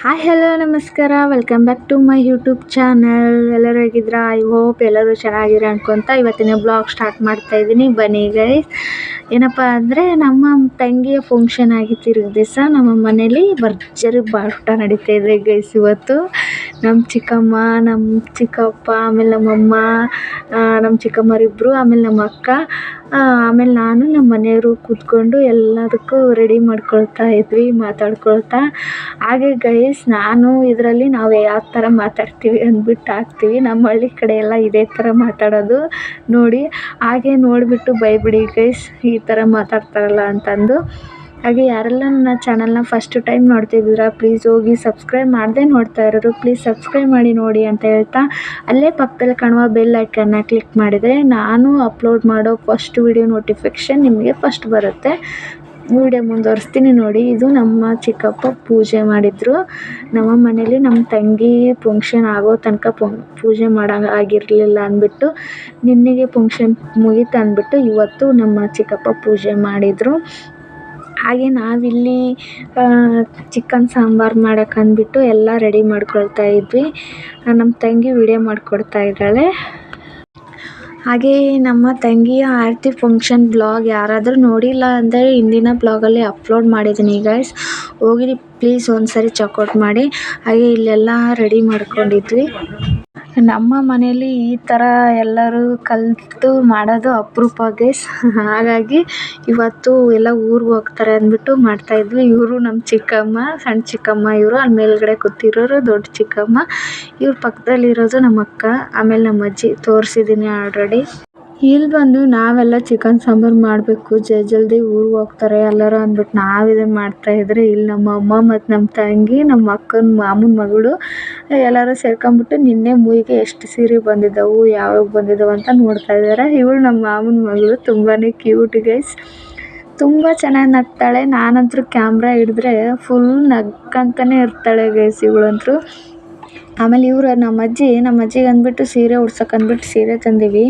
Hi hello ನಮಸ್ಕಾರ. Welcome back to my YouTube channel ಎಲ್ಲರೂ ಹೇಗಿದ್ದೀರಾ? ಐ ಹೋಪ್ ಎಲ್ಲರೂ ಚೆನ್ನಾಗಿರ ಅನ್ಕೊತ ಇವತ್ತಿನ ಬ್ಲಾಗ್ ಸ್ಟಾರ್ಟ್ ಮಾಡ್ತಾ ಇದ್ದೀನಿ. ಬನ್ನಿ ಗೈಸ್ ಏನಪ್ಪ ಅಂದರೆ ನಮ್ಮ ತಂಗಿಯ ಫಂಕ್ಷನ್ ಆಗಿತ್ತು ಇರೋ ದಿವಸ ನಮ್ಮ ಮನೇಲಿ ಭರ್ಜರಿ ಬಾಟ ನಡೀತಾ ಇದೆ ಗೈಸ್ ಇವತ್ತು. ನಮ್ಮ ಚಿಕ್ಕಮ್ಮ ನಮ್ಮ ಚಿಕ್ಕಪ್ಪ, ಆಮೇಲೆ ನಮ್ಮಮ್ಮ ನಮ್ಮ ಚಿಕ್ಕಮ್ಮರಿಬ್ಬರು ಆಮೇಲೆ ನಮ್ಮ ಅಕ್ಕ ಆಮೇಲೆ ನಾನು ನಮ್ಮ ಮನೆಯವರು ಕೂತ್ಕೊಂಡು ಎಲ್ಲದಕ್ಕೂ ರೆಡಿ ಮಾಡ್ಕೊಳ್ತಾ ಇದ್ವಿ, ಮಾತಾಡ್ಕೊಳ್ತಾ. ಹಾಗೆ ಗೈಸ್ ನಾನು ಇದರಲ್ಲಿ ನಾವು ಯಾವ ಥರ ಮಾತಾಡ್ತೀವಿ ಅಂದ್ಬಿಟ್ಟು ಹಾಕ್ತೀವಿ. ನಮ್ಮ ಹಳ್ಳಿ ಕಡೆ ಎಲ್ಲ ಇದೇ ಥರ ಮಾತಾಡೋದು. ನೋಡಿ, ಹಾಗೆ ನೋಡಿಬಿಟ್ಟು ಬೈಬಿಡಿ ಗೈಸ್ ಈ ಥರ ಮಾತಾಡ್ತಾರಲ್ಲ ಅಂತಂದು. ಹಾಗೆ ಯಾರೆಲ್ಲ ನನ್ನ ಚಾನಲ್ನ ಫಸ್ಟ್ ಟೈಮ್ ನೋಡ್ತಿದ್ದೀರಾ ಪ್ಲೀಸ್ ಹೋಗಿ ಸಬ್ಸ್ಕ್ರೈಬ್ ಮಾಡದೆ ನೋಡ್ತಾ ಇರೋರು ಪ್ಲೀಸ್ ಸಬ್ಸ್ಕ್ರೈಬ್ ಮಾಡಿ ನೋಡಿ ಅಂತ ಹೇಳ್ತಾ ಅಲ್ಲೇ ಪಕ್ಕದಲ್ಲಿ ಕಾಣುವ ಬೆಲ್ ಐಕನ್ನ ಕ್ಲಿಕ್ ಮಾಡಿದರೆ ನಾನು ಅಪ್ಲೋಡ್ ಮಾಡೋ ಫಸ್ಟ್ ವಿಡಿಯೋ ನೋಟಿಫಿಕೇಷನ್ ನಿಮಗೆ ಫಸ್ಟ್ ಬರುತ್ತೆ. ವಿಡಿಯೋ ಮುಂದುವರಿಸ್ತೀನಿ ನೋಡಿ, ಇದು ನಮ್ಮ ಚಿಕ್ಕಪ್ಪ ಪೂಜೆ ಮಾಡಿದರು. ನಮ್ಮ ಮನೇಲಿ ನಮ್ಮ ತಂಗಿ ಫಂಕ್ಷನ್ ಆಗೋ ತನಕ ಪೂಜೆ ಮಾಡೋ ಆಗಿರಲಿಲ್ಲ ಅಂದ್ಬಿಟ್ಟು, ನಿನ್ನೆಗೆ ಫಂಕ್ಷನ್ ಮುಗೀತು ಅಂದ್ಬಿಟ್ಟು ಇವತ್ತು ನಮ್ಮ ಚಿಕ್ಕಪ್ಪ ಪೂಜೆ ಮಾಡಿದರು. ಹಾಗೆ ನಾವಿಲ್ಲಿ ಚಿಕನ್ ಸಾಂಬಾರು ಮಾಡಕ್ಕೆ ಅಂದ್ಬಿಟ್ಟು ಎಲ್ಲ ರೆಡಿ ಮಾಡ್ಕೊಳ್ತಾ ಇದ್ವಿ. ನಮ್ಮ ತಂಗಿ ವಿಡಿಯೋ ಮಾಡಿಕೊಡ್ತಾ ಇದ್ದಾಳೆ. ಹಾಗೆ ನಮ್ಮ ತಂಗಿಯ ಆರತಿ ಫಂಕ್ಷನ್ ಬ್ಲಾಗ್ ಯಾರಾದರೂ ನೋಡಿಲ್ಲ ಅಂದರೆ ಹಿಂದಿನ ಬ್ಲಾಗಲ್ಲಿ ಅಪ್ಲೋಡ್ ಮಾಡಿದ್ದೀನಿ ಗೈಸ್ ಹೋಗಿರಿ ಪ್ಲೀಸ್ ಒಂದ್ಸರಿ ಚೆಕ್ಔಟ್ ಮಾಡಿ. ಹಾಗೆ ಇಲ್ಲೆಲ್ಲ ರೆಡಿ ಮಾಡ್ಕೊಂಡಿದ್ವಿ. ನಮ್ಮ ಮನೆಯಲ್ಲಿ ಈ ಥರ ಎಲ್ಲರೂ ಕಲಿತು ಮಾಡೋದು ಅಪರೂಪ ಹಾಗಾಗಿ ಇವತ್ತು ಎಲ್ಲ ಊರಿಗೆ ಹೋಗ್ತಾರೆ ಅಂದ್ಬಿಟ್ಟು ಮಾಡ್ತಾಯಿದ್ವಿ ಇವರು ನಮ್ಮ ಚಿಕ್ಕಮ್ಮ, ಸಣ್ಣ ಚಿಕ್ಕಮ್ಮ ಇವರು. ಅಲ್ಲಿ ಮೇಲುಗಡೆ ಕೂತಿರೋರು ದೊಡ್ಡ ಚಿಕ್ಕಮ್ಮ. ಇವ್ರ ಪಕ್ಕದಲ್ಲಿರೋದು ನಮ್ಮ ಅಕ್ಕ, ಆಮೇಲೆ ನಮ್ಮ ಅಜ್ಜಿ. ತೋರಿಸಿದ್ದೀನಿ ಆಲ್ರೆಡಿ ಇಲ್ಲಿ ಬಂದು ನಾವೆಲ್ಲ ಚಿಕನ್ ಸಾಂಬಾರು ಮಾಡಬೇಕು. ಜಲ್ದಿ ಊರಿಗೆ ಹೋಗ್ತಾರೆ ಎಲ್ಲರೂ ಅಂದ್ಬಿಟ್ಟು ನಾವು ಇದನ್ನು ಮಾಡ್ತಾಯಿದ್ರೆ ಇಲ್ಲಿ ನಮ್ಮ ಅಮ್ಮ ಮತ್ತು ನಮ್ಮ ತಂಗಿ ನಮ್ಮ ಅಕ್ಕನ ಮಾಮನ ಮಗಳು ಎಲ್ಲರೂ ಸೇರ್ಕೊಂಬಿಟ್ಟು ನಿನ್ನೆ ಮೂವಿಗೆ ಎಷ್ಟು ಸೀರೆ ಬಂದಿದ್ದಾವು ಯಾವ್ಯಾವ ಬಂದಿದ್ದಾವೆ ಅಂತ ನೋಡ್ತಾ ಇದ್ದಾರೆ ಇವಳು ನಮ್ಮ ಮಾಮನ ಮಗಳು ತುಂಬಾ ಕ್ಯೂಟ್ ಗೈಸ್ ತುಂಬ ಚೆನ್ನಾಗಿ ನಗ್ತಾಳೆ. ನಾನಂತೂ ಕ್ಯಾಮ್ರಾ ಹಿಡಿದ್ರೆ ಫುಲ್ ನಗ್ಕಂತಾನೆ ಇರ್ತಾಳೆ ಗೈಸ್ ಇವಳಂತೂ ಆಮೇಲೆ ಇವರು ನಮ್ಮ ಅಜ್ಜಿ, ನಮ್ಮ ಅಜ್ಜಿಗೆ ಅಂದ್ಬಿಟ್ಟು ಸೀರೆ ಉಡ್ಸಕ್ಕೆ ಅಂದ್ಬಿಟ್ಟು ಸೀರೆ ತಂದೀವಿ.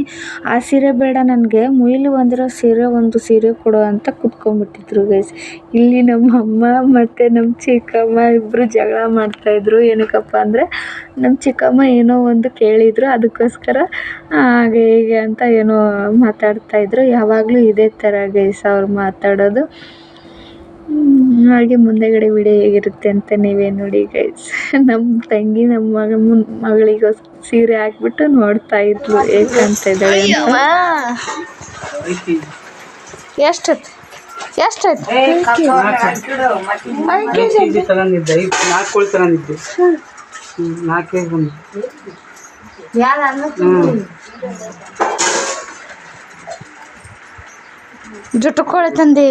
ಆ ಸೀರೆ ಬೇಡ ನನಗೆ, ಮುಯ್ಲಿ ಬಂದಿರೋ ಸೀರೆ ಒಂದು ಸೀರೆ ಕೊಡು ಅಂತ ಕುತ್ಕೊಂಡ್ಬಿಟ್ಟಿದ್ರು ಗೈಸ್ ಇಲ್ಲಿ ನಮ್ಮ ಅಮ್ಮ ಮತ್ತು ನಮ್ಮ ಚಿಕ್ಕಮ್ಮ ಇಬ್ಬರು ಜಗಳ ಮಾಡ್ತಾಯಿದ್ರು ಏನಕ್ಕಪ್ಪ ಅಂದರೆ ನಮ್ಮ ಚಿಕ್ಕಮ್ಮ ಏನೋ ಒಂದು ಕೇಳಿದರು. ಅದಕ್ಕೋಸ್ಕರ ಹಾಗೆ ಹೀಗೆ ಅಂತ ಏನೋ ಮಾತಾಡ್ತಾಯಿದ್ರು ಯಾವಾಗಲೂ ಇದೇ ಥರ ಗೈಸ್ ಅವ್ರು ಮಾತಾಡೋದು. ಹಾಗೆ ಮುಂದೆಗಡೆ ವಿಡಿಯೋ ಹೇಗಿರುತ್ತೆ ಅಂತ ನೀವೇ ನೋಡಿ ಗೈಸ್ ನಮ್ಮ ತಂಗಿ ನಮ್ಮ ಮಗ ಮುನ್ ಮಗಳಿಗೋ ಸೀರೆ ಹಾಕ್ಬಿಟ್ಟು ನೋಡ್ತಾ ಇದ್ಲು ಹೇಗೆ ಕಾಣ್ತಾ ಇದ್ದಾಳೆ ಅಂತ. ಎಷ್ಟೈತೆ ಎಷ್ಟಾಯ್ತು ತಗೊಂಡಿದ್ದೆ. ನಾಲ್ಕು ಕೋಳಿ ತಗೊಂಡಿದ್ದೆ. ನಾಲ್ಕೇ ಬಂದು ಜುಟ್ಟು ಕೋಳಿ ತಂದಿ?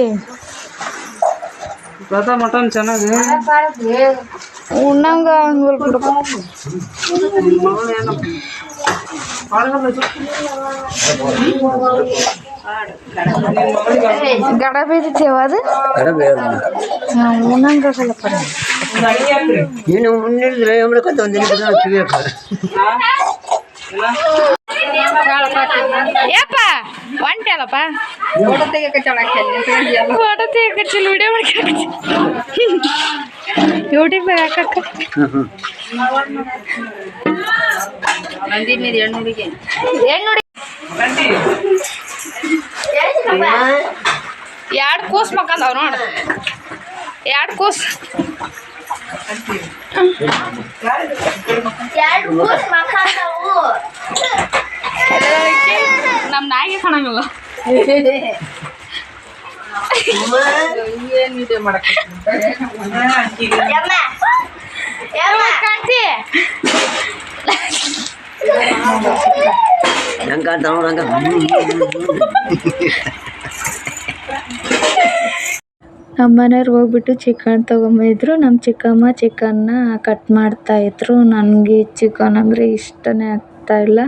ಪ್ರಥ ಮಟನ್ ಚೆನ್ನಾಗಿ ಉಣ್ಣಂಗ ಹಂಗಲ್ ಬಿಡು ನಿನ್ನ ಮಗಳು ಏನೋ ಗಡ ಬೇಯ್ತೈತಿ ಅದು ಉಣ್ಣಂಗ ಸ್ವಲ್ಪ ನೀನು ಮುನ್ನಿಡಿದ್ರೆ ಹೇಳ್ಬೇಕಂತ ಒಂದಿನ ತಿಳಿಯಕ ಯಪ್ಪ ಒಂಟಲ್ಲಪ್ಪ ಫೋಟೋ ತೆಗಿಯಕಚ್ಚಿಲ್ಲ ವಿಡಿಯೋ ಮಾಡ್ಕೊಳಕಚ್ಚಿ ಯೂಟ್ಯೂಬ್ ಹಾಕಕ್ಕ. ಎರಡು ಕೂಸ್ ಮಕ್ಕಂದವ್ ನೋಡ. ಎರಡು ಕೂಸ್. ನಮ್ಮ ನಾಯಿಗೆ ಕಾಣಂಗಿಲ್ಲ. ಹೆಂಗ ಮನೆಯವ್ರು ಹೋಗ್ಬಿಟ್ಟು ಚಿಕನ್ ತೊಗೊಂಬಂದಿದ್ರು. ನಮ್ಮ ಚಿಕ್ಕಮ್ಮ ಚಿಕನ್ನ ಕಟ್ ಮಾಡ್ತಾಯಿದ್ರು ನನಗೆ ಚಿಕನ್ ಅಂದರೆ ಇಷ್ಟನೇ ಆಗ್ತಾ ಇಲ್ಲ.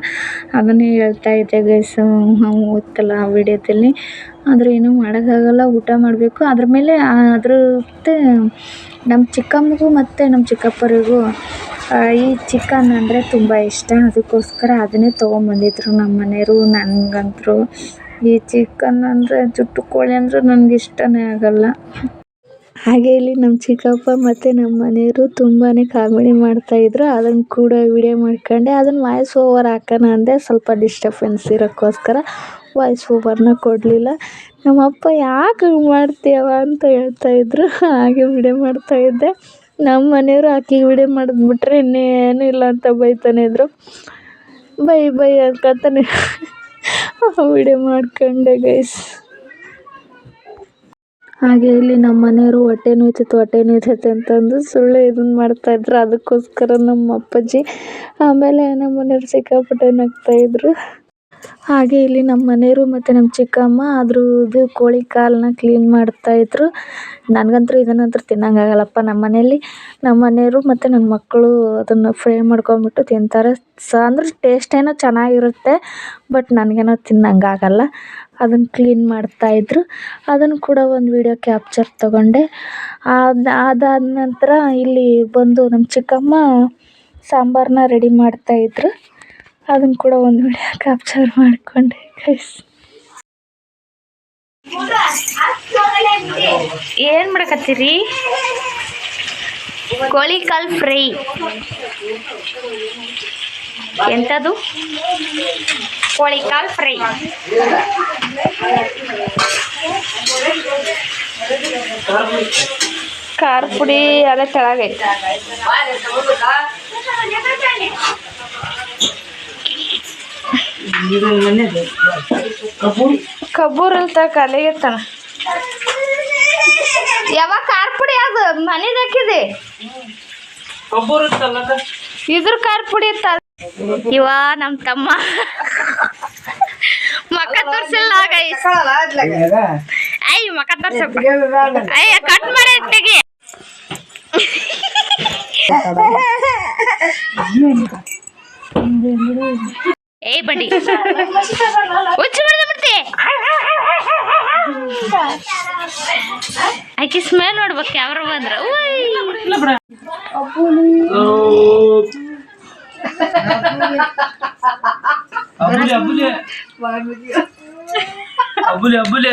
ಅದನ್ನೇ ಹೇಳ್ತಾ ಇದ್ದೆ ಗೈಸ್ ಗೊತ್ತಲ್ಲ ಆ ವಿಡಿಯೋದಲ್ಲಿ. ಆದರೆ ಏನೂ ಮಾಡೋಕ್ಕಾಗಲ್ಲ, ಊಟ ಮಾಡಬೇಕು. ಅದ್ರ ಮೇಲೆ ಅದ್ರ ಮತ್ತೆ ನಮ್ಮ ಚಿಕ್ಕಮ್ಮಗೂ ಮತ್ತು ನಮ್ಮ ಚಿಕ್ಕಪ್ಪರಿಗೂ ಈ ಚಿಕನ್ ಅಂದರೆ ತುಂಬ ಇಷ್ಟ. ಅದಕ್ಕೋಸ್ಕರ ಅದನ್ನೇ ತೊಗೊಂಬಂದಿದ್ರು ನಮ್ಮ ಮನೆಯವರು ನನಗಂತೂ ಈ ಚಿಕನ್ ಅಂದರೆ, ಜುಟ್ಟು ಕೋಳಿ ಅಂದರೆ ನನಗೆ ಇಷ್ಟನೇ ಆಗಲ್ಲ. ಹಾಗೆ ಇಲ್ಲಿ ನಮ್ಮ ಚಿಕ್ಕಪ್ಪ ಮತ್ತು ನಮ್ಮ ಮನೆಯವರು ತುಂಬಾ ಕಾಮಿಡಿ ಮಾಡ್ತಾಯಿದ್ರು ಅದನ್ನು ಕೂಡ ವಿಡಿಯೋ ಮಾಡ್ಕೊಂಡೆ. ಅದನ್ನು ವಾಯ್ಸ್ ಓವರ್ ಹಾಕೋಣ ಅಂದೆ. ಸ್ವಲ್ಪ ಡಿಸ್ಟರ್ಬೆನ್ಸ್ ಇರೋಕ್ಕೋಸ್ಕರ ವಾಯ್ಸ್ ಓವರ್ನ ಕೊಡಲಿಲ್ಲ. ನಮ್ಮಪ್ಪ ಯಾಕೆ ಹಂಗೆ ಮಾಡ್ತೀಯವ್ವ ಅಂತ ಹೇಳ್ತಾಯಿದ್ರು ಹಾಗೆ ವಿಡಿಯೋ ಮಾಡ್ತಾಯಿದ್ದೆ ನಮ್ಮ ಮನೆಯವರು ಆಕೆಗೆ ವಿಡಿಯೋ ಮಾಡೋದು ಬಿಟ್ಟರೆ ಇನ್ನೇನು ಇಲ್ಲ ಅಂತ ಬೈತಾನೆ ಇದ್ದರು ಬೈ ಬೈ ಅನ್ಕೊತಾನೆ ವಿಡಿಯೋ ಮಾಡ್ಕೊಂಡೆ ಗೈಸ್ ಹಾಗೆ ಇಲ್ಲಿ ನಮ್ಮ ಮನೆಯವರು ಹೊಟ್ಟೆ ನೋಯ್ತೈತೆ ಹೊಟ್ಟೆ ನೋಯ್ತೈತೆ ಅಂತಂದು ಸುಳ್ಳು ಇದನ್ನು ಮಾಡ್ತಾಯಿದ್ರು ಅದಕ್ಕೋಸ್ಕರ ನಮ್ಮ ಅಪ್ಪಾಜಿ ಆಮೇಲೆ ನಮ್ಮ ಮನೆಯವ್ರು ಸಿಕ್ಕಾಪಟ್ಟೆ ನಗ್ತಾಯಿದ್ರು ಹಾಗೆ ಇಲ್ಲಿ ನಮ್ಮ ಮನೆಯವರು ಮತ್ತು ನಮ್ಮ ಚಿಕ್ಕಮ್ಮ ಅದ್ರದ್ದು ಕೋಳಿ ಕಾಲನ್ನ ಕ್ಲೀನ್ ಮಾಡ್ತಾಯಿದ್ದರು ನನಗಂತೂ ಇದನ್ನಂತೂ ತಿನ್ನೋಂಗಾಗಲ್ಲಪ್ಪ ನಮ್ಮ ಮನೆಯಲ್ಲಿ. ನಮ್ಮ ಮನೆಯವರು ಮತ್ತು ನನ್ನ ಮಕ್ಕಳು ಅದನ್ನು ಫ್ರೈ ಮಾಡ್ಕೊಂಬಿಟ್ಟು ತಿಂತಾರೆ. ಸ ಅಂದ್ರೆ ಟೇಸ್ಟ್ ಏನೋ ಚೆನ್ನಾಗಿರುತ್ತೆ ಬಟ್ ನನಗೇನೋ ತಿನ್ನೋಂಗಾಗಲ್ಲ. ಅದನ್ನು ಕ್ಲೀನ್ ಮಾಡ್ತಾಯಿದ್ರು ಅದನ್ನು ಕೂಡ ಒಂದು ವೀಡಿಯೋ ಕ್ಯಾಪ್ಚರ್ ತಗೊಂಡೆ. ಅದು ಅದಾದ ನಂತರ ಇಲ್ಲಿ ಬಂದು ನಮ್ಮ ಚಿಕ್ಕಮ್ಮ ಸಾಂಬಾರನ್ನ ರೆಡಿ ಮಾಡ್ತಾಯಿದ್ರು ಅದನ್ನು ಕೂಡ ಒಂದು ವಿಡಿಯೋ ಕ್ಯಾಪ್ಚರ್ ಮಾಡಿಕೊಂಡೆ ಗೈಸ್ ಏನು ಮಾಡಕತ್ತೀರಿ? ಕೋಳಿ ಕಾಲು ಫ್ರೈ. ಎಂಥದ್ದು ಕೋಳಿ ಫ್ರೈ. ಖಾರ ಪುಡಿ ಅದೇ ಕಬ್ಬು ಕಬ್ಬೂರ್ ಅಂತ ಕಲೆಗೆತ್ತಾನ ಯಾವಾಗ ಖಾರ ಪುಡಿ ಅದು ಮನೇದ ಹಾಕಿದೆ. ಇದ್ರ ಖಾರ ಪುಡಿ ಇತ್ತ ಇವ ನಮ್ಮ ತಮ್ಮ. ಮಕ್ಕ ತೋರ್ಸಿಲ್ಲ ಐ ಮಕ್ಕ ತೋರ್ಸಪ್ಪ. ಅಯ್ಯ ಕಟ್ ಮಾಡಿ ತೆಗಿ ಏ ಬಡ್ಡಿ ಹುಚ್ಚು ಬಿಡ್ದು ಬಿಡ್ತಿ ಆಕಿ ಸ್ಮೆಲ್ ನೋಡ್ಬೇಕು ಯಾವ್ರ ಬಂದ್ರ ಉಯ್. ಅಬುಲಿ ಅಬುಲಿ ಅಬುಲಿ ಅಬುಲಿ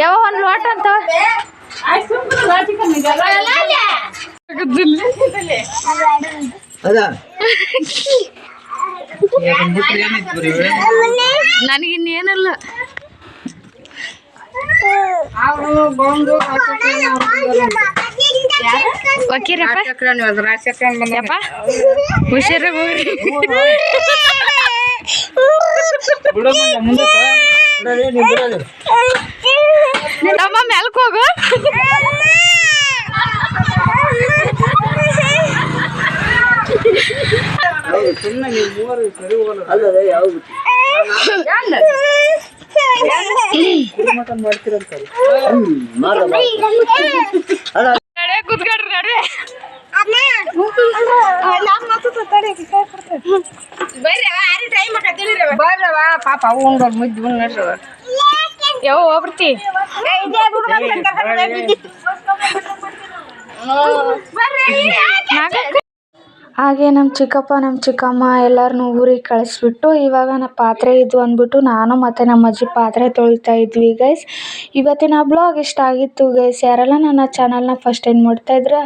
ಯಾವ ಒಂದು ಲೋಟ ಅಂತ? ಅದ. ನನಗಿನ್ನೇನಲ್ಲ ಹುಷಾರಾಗಿ ಹೋಗ್ರಿ. ನಮ್ಮ ಮೆಲ್ಕ್ ಹೋಗು ಸುಮ್ಮನೆ ನೀವು ಮೂವರು ಸರಿ ಹೋಗಲ್ಲ ಅಲ್ಲದ ಯಾವ ಮಟನ್ ಮಾಡ್ತೀರಂತಾರೆ ಮಾಡ ಅಲ್ಲ ನಡೆ ಕೂತ್ಕೊಡ್ರಿ ನಡ್ರಿ ಪಾಪ ಅವು ಉಂಡೋರ್ ಮುದ್ದು ನಡ್ರವ ಯಾವ ಹೋಗ್ಬಿಡ್ತಿ ಹಾಗೆ ನಮ್ಮ ಚಿಕ್ಕಪ್ಪ ನಮ್ಮ ಚಿಕ್ಕಮ್ಮ ಎಲ್ಲರನ್ನೂ ಊರಿಗೆ ಕಳಿಸ್ಬಿಟ್ಟು ಇವಾಗ ನಾ ಪಾತ್ರೆ ಇದ್ವು ಅಂದ್ಬಿಟ್ಟು ನಾನು ಮತ್ತು ನಮ್ಮ ಅಜ್ಜಿ ಪಾತ್ರೆ ತೊಳಿತಾ ಇದ್ವಿ ಗೈಸ್ ಇವತ್ತಿನ ಬ್ಲಾಗ್ ಇಷ್ಟ ಆಗಿತ್ತು ಗೈಸ್ ಯಾರೆಲ್ಲ ನನ್ನ ಚಾನಲ್ನ ಫಸ್ಟ್ ಟೈಮ್ ನೋಡ್ತಾ ಇದ್ರೆ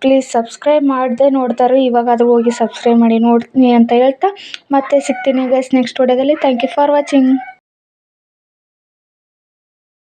ಪ್ಲೀಸ್ ಸಬ್ಸ್ಕ್ರೈಬ್ ಮಾಡದೆ ನೋಡ್ತಾರೆ ಇವಾಗಾದರೂ ಹೋಗಿ ಸಬ್ಸ್ಕ್ರೈಬ್ ಮಾಡಿ ನೋಡ್ತೀನಿ ಅಂತ ಹೇಳ್ತಾ ಮತ್ತೆ ಸಿಗ್ತೀನಿ ಗೈಸ್ ನೆಕ್ಸ್ಟ್ ವಿಡಿಯೋದಲ್ಲಿ ಥ್ಯಾಂಕ್ ಯು ಫಾರ್ ವಾಚಿಂಗ್